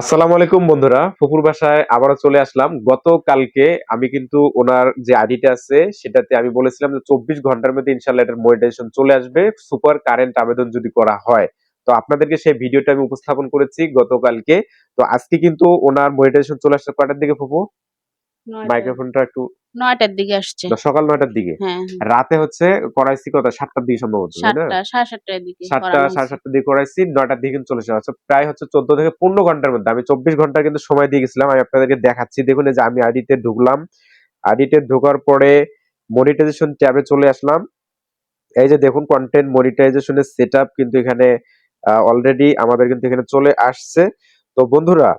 আসসালামু আলাইকুম বন্ধুরা ফুপুর বাসায় আবারও চলে আসলাম। গতকালকে আমি কিন্তু ওনার যে আইডিটা আছে সেটাতে আমি বলেছিলাম যে চব্বিশ ঘণ্টার মধ্যে ইনশাল্লাহ এটার মনিটাইজেশন চলে আসবে সুপার কারেন্ট আবেদন যদি করা হয়। তো আপনাদেরকে সেই ভিডিওটা আমি উপস্থাপন করেছি গতকালকে। তো আজকে কিন্তু ওনার মনিটাইজেশন চলে আসছে কয়টার দিকে ফুপু? মাইক্রোফোনটা একটু নয়টার দিকে আসছে। সকাল নয়টার দিকে? হ্যাঁ রাতে হচ্ছে করাইছি কত? সাতটার দিকে সম্ভবত সাতটা সাড়ে সাতটার দিকে করাইছি নয়টার দিকে চলে আসে আচ্ছা, প্রায় হচ্ছে চোদ্দ থেকে পনেরো ঘণ্টার মধ্যে। আমি চব্বিশ ঘণ্টা কিন্তু সময় দিয়ে গেছিলাম আমি আপনাদেরকে দেখাচ্ছি। দেখুন যে আমি আইডিতে ঢুকলাম। আইডিতে ঢোকার পরে মনিটাইজেশন ট্যাবে চলে আসলাম। এই যে দেখুন কন্টেন্ট মনিটাইজেশনের সেট কিন্তু এখানে অলরেডি আমাদের কিন্তু এখানে চলে আসছে। তো বন্ধুরা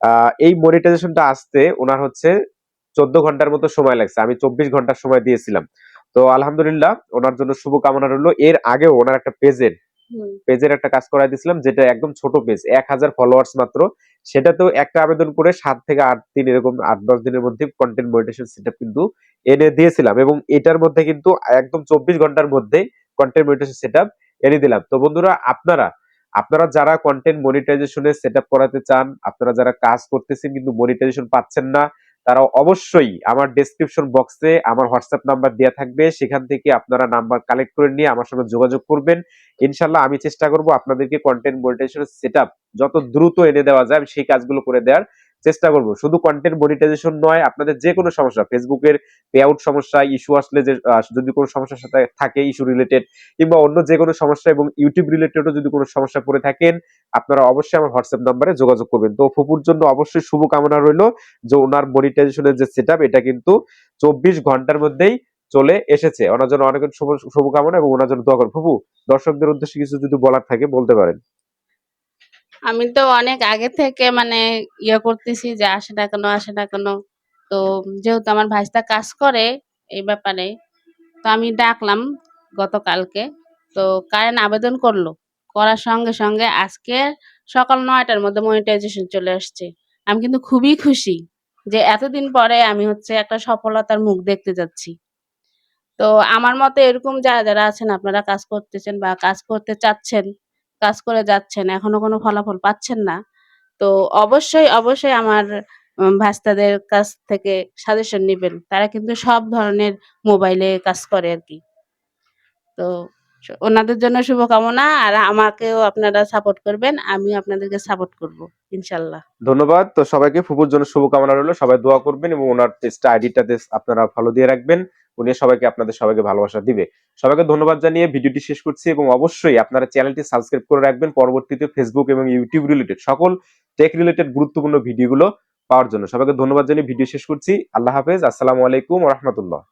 আহ, এই মনিটাইজেশনটা আসতে ওনার হচ্ছে চোদ্দ ঘণ্টার মতো সময় লাগছে। আমি চব্বিশ ঘণ্টার সময় দিয়েছিলাম। তো আলহামদুলিল্লাহ ওনার জন্য শুভকামনা রইল। এর আগেও ওনার একটা পেজের পেজের একটা কাজ করাই দিয়েছিলাম যেটা একদম ছোট পেজ এক হাজার ফলোয়ার্স মাত্র। সেটাতেও একটা আবেদন করে সাত থেকে আট দিন এরকম আট দশ দিনের মধ্যে কন্টেন্ট মনিটেশন সেটা কিন্তু এনে দিয়েছিলাম এবং এটার মধ্যে কিন্তু একদম চব্বিশ ঘণ্টার মধ্যে কন্টেন্ট মনিটেশন সেট এনে দিলাম। তো বন্ধুরা আপনারা আপনারা যারা কন্টেন্ট মনিটাইজেশনের সেট আপ করাতে চান আপনারা যারা কাজ করতেছেন কিন্তু মনিটাইজেশন পাচ্ছেন না তারা অবশ্যই আমার ডেসক্রিপশন বক্সে আমার হোয়াটসঅ্যাপ নাম্বার দেওয়া থাকবে। সেখান থেকে আপনারা নাম্বার কালেক্ট করে নিয়ে আমার সঙ্গে যোগাযোগ করবেন। ইনশাল্লাহ আমি চেষ্টা করব আপনাদেরকে কন্টেন্ট মনিটাইজেশনের সেট যত দ্রুত এনে দেওয়া যায় সেই কাজগুলো করে দেওয়ার চেষ্টা করব। শুধু কন্টেন্ট মনিটাইজেশন নয়, আপনাদের যে কোনো সমস্যা ফেসবুকের পে আউট সমস্যা ইস্যু আসলে যে যদি কোনো সমস্যার সাথে থাকে ইস্যু রিলেটেড কিংবা অন্য যে কোনো সমস্যা এবং ইউটিউব রিলেটেডও যদি কোনো সমস্যা পড়ে থাকেন, আপনারা অবশ্যই আমার হোয়াটসঅ্যাপ নাম্বারে যোগাযোগ করবেন। তো ফুপুর জন্য অবশ্যই শুভকামনা রইল যে ওনার মনিটাইজেশনের যে সেটআপ এটা কিন্তু চব্বিশ ঘণ্টার মধ্যেই চলে এসেছে। ওনার জন্য অনেক শুভ- শুভকামনা এবং ওনার জন্য দোয়া করেন। ফুপু, দর্শকদের উদ্দেশ্যে কিছু যদি বলার থাকে বলতে পারেন। আমি তো অনেক আগে থেকে মানে ইয়ে করতেছি যে আসে না কেন, আসে না কেন। তো যেহেতু আমার ভাইস্তা কাজ করে এই ব্যাপারে, তো আমি ডাকলাম গতকালকে। তো কারেন্ট আবেদন করল। করার সঙ্গে সঙ্গে আজকে সকাল নয়টার মধ্যে মনিটাইজেশন চলে আসছে। আমি কিন্তু খুবই খুশি যে এতদিন পরে আমি হচ্ছে একটা সফলতার মুখ দেখতে যাচ্ছি। তো আমার মতে এরকম যারা যারা আছেন, আপনারা কাজ করতেছেন বা কাজ করতে চাচ্ছেন কাজ করে যাচ্ছেন, এখনও কোনো ফলাফল পাচ্ছেন না। তো অবশ্যই অবশ্যই আমার ভাস্তাদের কাছ থেকে সাজেশন নেবেন। তারা কিন্তু সব ধরনের মোবাইলে কাজ করে আর কি। তো ওনাদের জন্য শুভকামনা আর আমাকেও আপনারা সাপোর্ট করবেন আমি আপনাদেরকে সাপোর্ট করব, ইনশাল্লাহ। ধন্যবাদ। তো সবাইকে ফুপুর জন্য শুভকামনা রইল। সবাই দোয়া করবেন এবং ওনার পেজটা আইডিটাতে আপনারা ফলো দিয়ে রাখবেন। উনি সবাইকে, আপনাদের সবাইকে ভালোবাসা দিবে। সবাইকে ধন্যবাদ জানিয়ে ভিডিওটি শেষ করছি এবং অবশ্যই আপনারা চ্যানেলটি সাবস্ক্রাইব করে রাখবেন। পরবর্তীতে ফেসবুক এবং ইউটিউব রিলেটেড সকল টেক রিলেটেড গুরুত্বপূর্ণ ভিডিওগুলো পাওয়ার জন্য। সবাইকে ধন্যবাদ জানিয়ে ভিডিও শেষ করছি। আল্লাহ হাফেজ। আসসালামু আলাইকুম রহমতুল্লাহ।